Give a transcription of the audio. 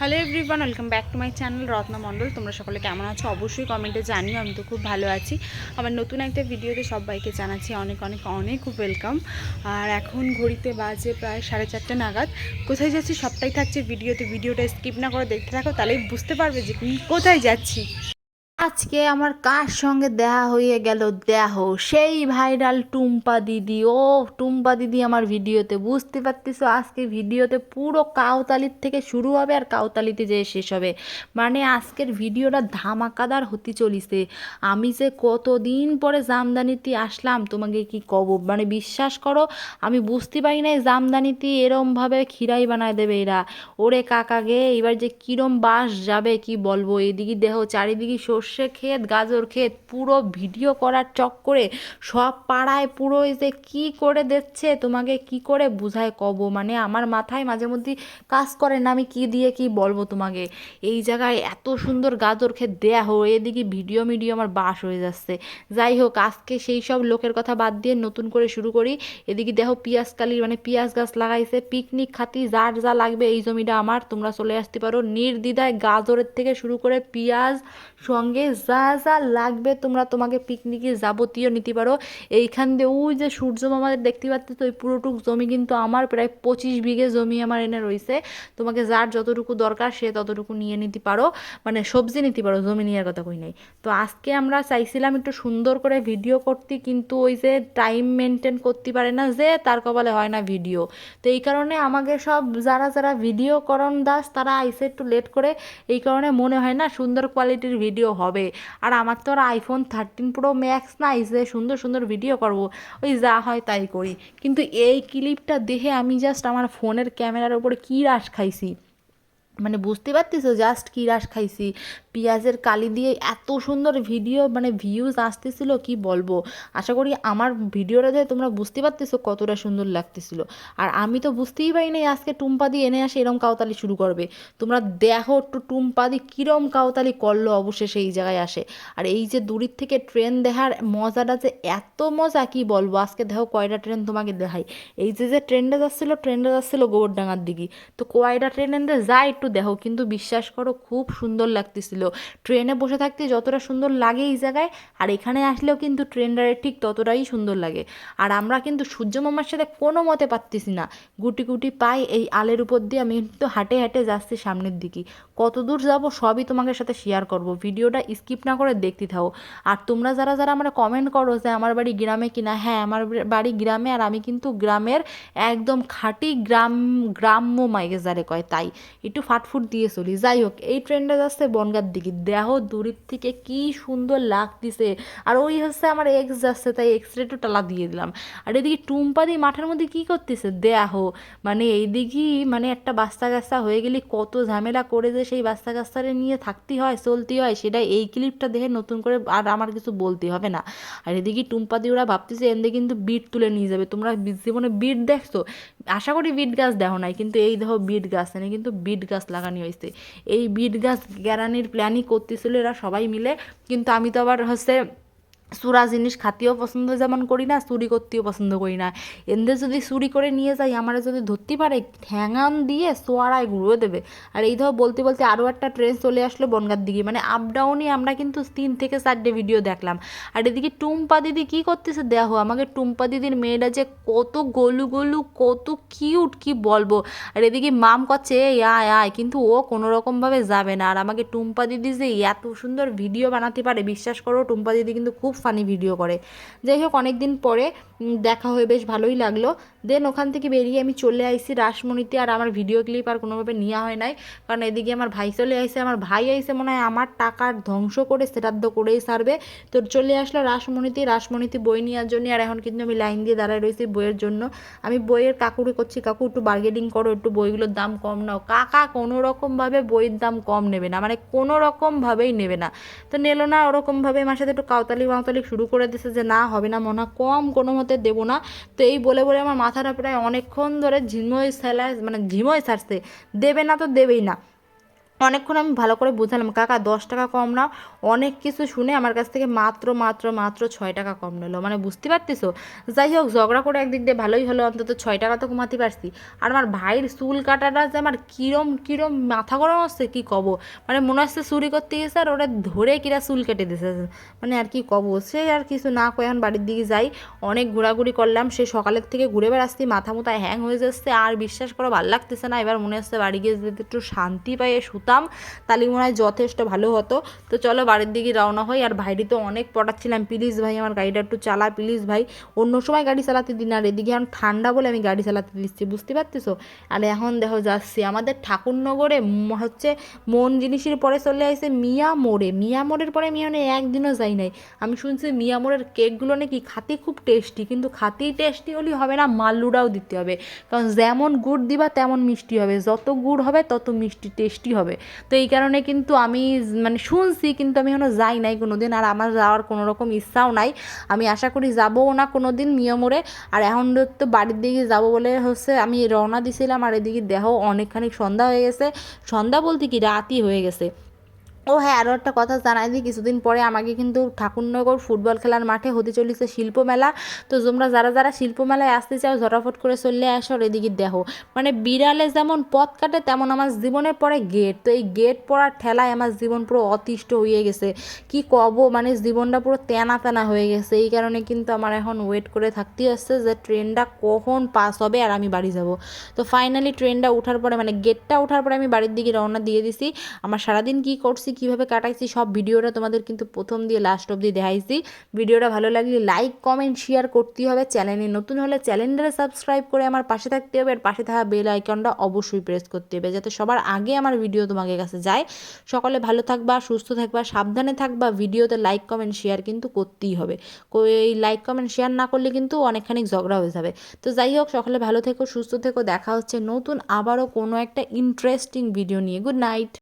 Hello everyone welcome back to my channel Ratna Mondal তোমরা সকলে কেমন আছো? অবশ্যই কমেন্টে জানিও, আমি তো খুব ভালো আছি। আমার নতুন একটা ভিডিওতে সবাইকে জানাচ্ছি অনেক অনেক অনেক ওয়েলকাম আর এখন ঘড়িতে বাজে প্রায় সাড়ে চারটে নাগাদ। কোথায় যাচ্ছি? সবটাই থাকছে ভিডিওতে ভিডিওটা স্কিপ না করে দেখতে থাকো, তাহলেই বুঝতে পারবে যে কোথায় যাচ্ছি। আজকে আমার কার সঙ্গে দেখা হয়ে গেল দেহ সেই ভাইরাল টুম্পা দিদি। ও, টুম্পা দিদি আমার ভিডিওতে, বুঝতে পারতেছো? আজকে ভিডিওতে পুরো কাউতালির থেকে শুরু হবে আর কাউতালিতে যেয়ে শেষ হবে। মানে আজকের ভিডিওটা ধামাকাদার হতে চলিছে। আমি যে কতদিন পরে জামদানিতে আসলাম, তোমাকে কি কব? মানে বিশ্বাস করো, আমি বুঝতে পারি না জামদানিতে এরমভাবে খিরাই বানায় দেবে এরা। ওরে কাকা গে, এবার যে কিরম বাস যাবে কি বলব? এদিকে দেহ চারিদিকে সর্ষে ক্ষেত, গাজর ক্ষেত পুরো ভিডিও করার চক্করে সব পাড়ায় পুরো যে কি করে দিচ্ছে, তোমাকে কি করে বুঝায় কব? মানে আমার মাথায় মাঝে মধ্যে কাজ করে না আমি কি দিয়ে কি বলব তোমাকে? এই জায়গায় এত সুন্দর গাজর ক্ষেত দেয়া হো, এদিকে ভিডিও মিডিও আমার বাস হয়ে যাচ্ছে। যাই হোক, আজকে সেই সব লোকের কথা বাদ দিয়ে নতুন করে শুরু করি। এদিকে দেখো পিঁয়াজ কালির মানে পিঁয়াজ গাছ লাগাইছে, পিকনিক খাতি যার যা লাগবে এই জমিটা আমার, তোমরা চলে আসতে পারো। নির্দ্বিধায় গাজরের থেকে শুরু করে পেঁয়াজ, সঙ্গে যা যা লাগবে তোমরা তোমাকে পিকনিকে যাবতীয় নিতে পারো। এইখান দিয়ে ওই যে সূর্য মামাদের দেখতে পাচ্ছ ওই পুরোটুক জমি কিন্তু আমার প্রায় পঁচিশ বিঘে জমি আমার এনে রয়েছে। তোমাকে যার যতটুকু দরকার সে ততটুকু নিয়ে নিতে পারো। মানে সবজি নিতে পারো, জমি নেওয়ার কথা কই নাই। তো আজকে আমরা চাইছিলাম একটু সুন্দর করে ভিডিও করতে, কিন্তু ওই যে টাইম মেনটেন করতে পারে না যে, তার কপালে হয় না ভিডিও তো এই কারণে আমাকে সব যারা যারা ভিডিও করণ দাস, তারা আইসে একটু লেট করে। এই কারণে মনে হয় না সুন্দর কোয়ালিটির ভিডিও হবে। আর আমার তো আর আইফোন থার্টিন প্রো ম্যাক্স নাই যে সুন্দর সুন্দর ভিডিও করব। ওই যা হয় তাই করি। কিন্তু এই ক্লিপটা দেখে আমি জাস্ট আমার ফোনের ক্যামেরার উপরে কী রাস খাইছি। মানে বুঝতে পারতেছো? জাস্ট কী রাস খাইছি। পেঁয়াজের কালি দিয়ে এত সুন্দর ভিডিও মানে ভিউজ আসতেছিল, কি বলব? আশা করি আমার ভিডিওটা দেখে তোমরা বুঝতে পারতেছো, কতটা সুন্দর লাগতেছিল। আর আমি তো বুঝতেই পারি নাই, আজকে টুম্পা দিয়ে এনে আসে এরম কাউতালি শুরু করবে। তোমরা দেখো একটু টুম্পা দি কীরম কাউতালি করল, অবশেষে এই জায়গায় আসে। আর এই যে দূরের থেকে ট্রেন দেখার মজাটা যে এত মজা, কি বলব? আজকে দেখো কয়টা ট্রেন তোমাকে দেখাই। এই যে যে ট্রেনটা যাচ্ছিল ট্রেনটা যাচ্ছিল গোবরডাঙ্গার দিকে। তো কয়টা ট্রেন যায় একটু দেখো, কিন্তু বিশ্বাস করো, খুব সুন্দর লাগতেছিল। ট্রেনে বসে থাকতে যতটা সুন্দর লাগে এই জায়গায়, আর এখানে আসলেও কিন্তু ট্রেনটারে ঠিক ততটাই সুন্দর লাগে। আর আমরা কিন্তু সূর্য মামার সাথে কোনো মতে পারতেছি না। গুটি গুটি পাই এই আলের উপর দিয়ে আমি কিন্তু হাঁটে হাঁটে যাচ্ছি সামনের দিকে। কত দূর যাব সবই তোমাদের সাথে শেয়ার করব। ভিডিওটা স্কিপ না করে দেখতে থাকো আর তোমরা যারা যারা আমরা কমেন্ট করো যে আমার বাড়ি গ্রামে কিনা হ্যাঁ আমার বাড়ি গ্রামে, আর আমি কিন্তু গ্রামের একদম খাঁটি গ্রাম, গ্রাম্য মাইকে যারে কয় তাই। একটু ফাটফুট দিয়ে চলি। যাই হোক, এই ট্রেনটা যাচ্ছে বনগার দিকে। দেহ দূরের থেকে কি সুন্দর লাগতেছে আর ওই হচ্ছে আমার এক্স যাচ্ছে, তাই এক্স রে রেটও টালা দিয়ে দিলাম। আর এদিকে টুম্পাদি মাঠের মধ্যে কি করতেছে? দেহ। মানে এইদিকে মানে একটা বাচ্চা কাচ্চা হয়ে গেলে কত ঝামেলা করে যে সেই বাচ্চা কাচ্চারে নিয়ে থাকতে হয়, চলতে হয় সেটা এই ক্লিপটা দেখে নতুন করে আর আমার কিছু বলতে হবে না। আর এদিকে টুম্পাদি ওরা ভাবতেছে, এনদে কিন্তু বিট তুলে নিয়ে যাবে। তোমরা জীবনে বিট দেখছ? আশা করি বিট গাছ দেখো নাই, কিন্তু এই দেখো বিট গাছ এনে কিন্তু বিট গাছ লাগানো হয়েছে। এই বিট গাছ গ্যারানির প্ল্যানই করতেছিল এরা সবাই মিলে, কিন্তু আমি তো আবার হচ্ছে চূড়া জিনিস খাতেও পছন্দ যেমন করি না চুরি করতেও পছন্দ করি না। এনদে যদি চুরি করে নিয়ে যাই আমার যদি ধরতে পারে, ঠ্যাঙান দিয়ে সোয়ারায় ঘুরিয়ে দেবে। আর এই ধর বলতে বলতে আরও একটা ট্রেন চলে আসলো বনগার দিকে। মানে আপ ডাউনে আমরা কিন্তু তিন থেকে চারটে ভিডিও দেখলাম। আর এদিকে টুম্পা দিদি কী করতেছে দেখো, আমাকে টুম্পা দিদির মেয়েটা যে কত গলু গলু, কত কিউট কি বলব। আর এদিকে মাম করছে, এই আয় আয়। কিন্তু ও কোনো রকমভাবে যাবে না। আর আমাকে টুম্পা দিদি যে এত সুন্দর ভিডিও বানাতে পারে, বিশ্বাস করো, টুম্পা দিদি কিন্তু খুব ফানি ভিডিও করে। যাই হোক অনেক দিন পরে দেখা হয়ে বেশ ভালোই লাগল। দেন ওখান থেকে বেরিয়ে আমি চলে আইসি রাসমণিতে আর আমার ভিডিও ক্লিপ আর কোনোভাবে নেওয়া হয় নাই। কারণ এদিকে আমার ভাই চলে আইসে, আমার ভাই আইসে মনে হয় আমার টাকার ধ্বংস করে শ্রাদ্ধ করেই সারবে। তো চলে আসলো রাসমণিতে রাসমণিতে বই নেওয়ার জন্য আর এখন কিন্তু আমি লাইন দিয়ে দাঁড়ায় রয়েছি বইয়ের জন্য। আমি বইয়ের কাকুরে করছি, কাকু, একটু বার্গেনিং করো, একটু বইগুলোর দাম কম নাও। কাকা কোনো রকমভাবে বইয়ের দাম কম নেবে না মানে কোনো রকমভাবেই নেবে না। তো নিল না, ওরকমভাবে আমার সাথে একটু কাউতালি মাউতালি শুরু করে দিয়েছে যে না, হবে না, মনে কম কোনো মতে দেবো না। তো এই বলে বলে আমার মাথাটা প্রায় অনেকক্ষণ ধরে ঝিমই সেলাই মানে ঝিমই সারছে দেবে না তো দেবেই না। অনেকক্ষণ আমি ভালো করে বোঝালাম, কাকা, দশ টাকা কম নাও। অনেক কিছু শুনে আমার কাছ থেকে মাত্র মাত্র মাত্র ছয় টাকা কম নিলো। মানে বুঝতে পারতেছো? যাই হোক, ঝগড়া করে একদিক দিয়ে ভালোই হলো, অন্তত ছয় টাকা তো কমাতে পারছি। আর আমার ভাইয়ের চুল কাটাটা যে আমার কিরম কিরম মাথা গরম হচ্ছে, কি কব? মানে মনে হচ্ছে চুরি করতে গেছে আর ওরা ধরে কিরা চুল কেটে দিছে। মানে আর কি কব? সে আর কিছু না কয়ে এখন বাড়ির দিকে যাই। অনেক ঘোরাঘুরি করলাম, সে সকালের থেকে ঘুরে বেড়াচ্ছি, মাথা মুথা হ্যাং হয়ে যাচ্ছে। আর বিশ্বাস করা, ভালো লাগতেছে না। এবার মনে হচ্ছে বাড়ি গিয়ে যদি একটু শান্তি পাইয়ে শুতাম তাহলে মনে হয় যথেষ্ট ভালো হতো। তো চলো বাড়ির দিকে রওনা হই। আর ভাইরি তো অনেক পটাচ্ছিলাম। প্লিজ ভাই, আমার গাড়িটা একটু চালা, প্লিজ ভাই। অন্য সময় গাড়ি চালাতে দিন আর এদিকে এখন ঠান্ডা বলে আমি গাড়ি চালাতে দিচ্ছি। বুঝতে পারতেছো? আর এখন দেখো যাচ্ছি। আমাদের ঠাকুরনগরে হচ্ছে মন জিনিসের পরে চলে আসছে মিয়া মোড়ে। মিয়া মোড়ের পরে আমি মানে একদিনও যাই নাই। আমি শুনছি মিয়া মোড়ের কেকগুলো নাকি খাতে খুব টেস্টি। কিন্তু খাতেই টেস্টি হলেই হবে না মাল্লুটাও দিতে হবে। কারণ যেমন গুড় দিবা, তেমন মিষ্টি হবে। যত গুড় হবে, তত মিষ্টি, টেস্টি হবে। তো এই কারণে কিন্তু আমি মানে শুনছি কিন্তু আমি এখনও যাই নাই কোনো দিন আর আমার যাওয়ার কোনো রকম ইচ্ছাও নাই। আমি আশা করি যাবও না কোনো দিন নিয়মরে আর এখন তো বাড়ির দিকে যাব বলে হচ্ছে আমি রওনা দিছিলাম আর এদিকে দেহ অনেকখানি সন্ধ্যা হয়ে গেছে। সন্ধ্যা বলতে কি? রাতই হয়ে গেছে। ও হ্যাঁ আরও একটা কথা জানাই দিই কিছুদিন পরে আমাকে কিন্তু ঠাকুরনগর ফুটবল খেলার মাঠে হতে চলেছে শিল্পমেলা তো তোমরা যারা যারা শিল্পমেলায় আসতে চাও, ঝটাফট করে চলে আসো আর এদিকে দেখো। মানে বিড়ালে যেমন পথ কাটে, তেমন আমার জীবনে পড়ে গেট। তো এই গেট পড়ার ঠেলায় আমার জীবন পুরো অতিষ্ঠ হয়ে গেছে। কি কব মানে জীবনটা পুরো তেনা তেনা হয়ে গেছে। এই কারণে কিন্তু আমার এখন ওয়েট করে থাকতে হচ্ছে যে ট্রেনটা কখন পাস হবে আর আমি বাড়ি যাব। তো ফাইনালি ট্রেনটা ওঠার পরে মানে গেটটা ওঠার পরে আমি বাড়ির দিকে রওনা দিয়ে দিছি। আমার সারাদিন কি করছি কীভাবে কাটাইছি, সব ভিডিওটা তোমাদের কিন্তু প্রথম দিয়ে লাস্ট অবধি দেখাইছি। ভিডিওটা ভালো লাগলে লাইক কমেন্ট শেয়ার করতেই হবে। চ্যানেলে নতুন হলে চ্যানেলটা সাবস্ক্রাইব করে আমার পাশে থাকতে হবে আর পাশে থাকা বেল আইকনটা অবশ্যই প্রেস করতে হবে যাতে সবার আগে আমার ভিডিও তোমাদের কাছে যায়। সকলে ভালো থাকবা, সুস্থ থাকবা, সাবধানে থাকবা, ভিডিওতে লাইক কমেন্ট শেয়ার কিন্তু করতেই হবে। এই লাইক কমেন্ট শেয়ার না করলে কিন্তু অনেকখানি ঝগড়া হয়ে যাবে। তো যাই হোক, সকলে ভালো থেকো, সুস্থ থেকো, দেখা হচ্ছে নতুন আবারও কোনো একটা ইন্টারেস্টিং ভিডিও নিয়ে। Good night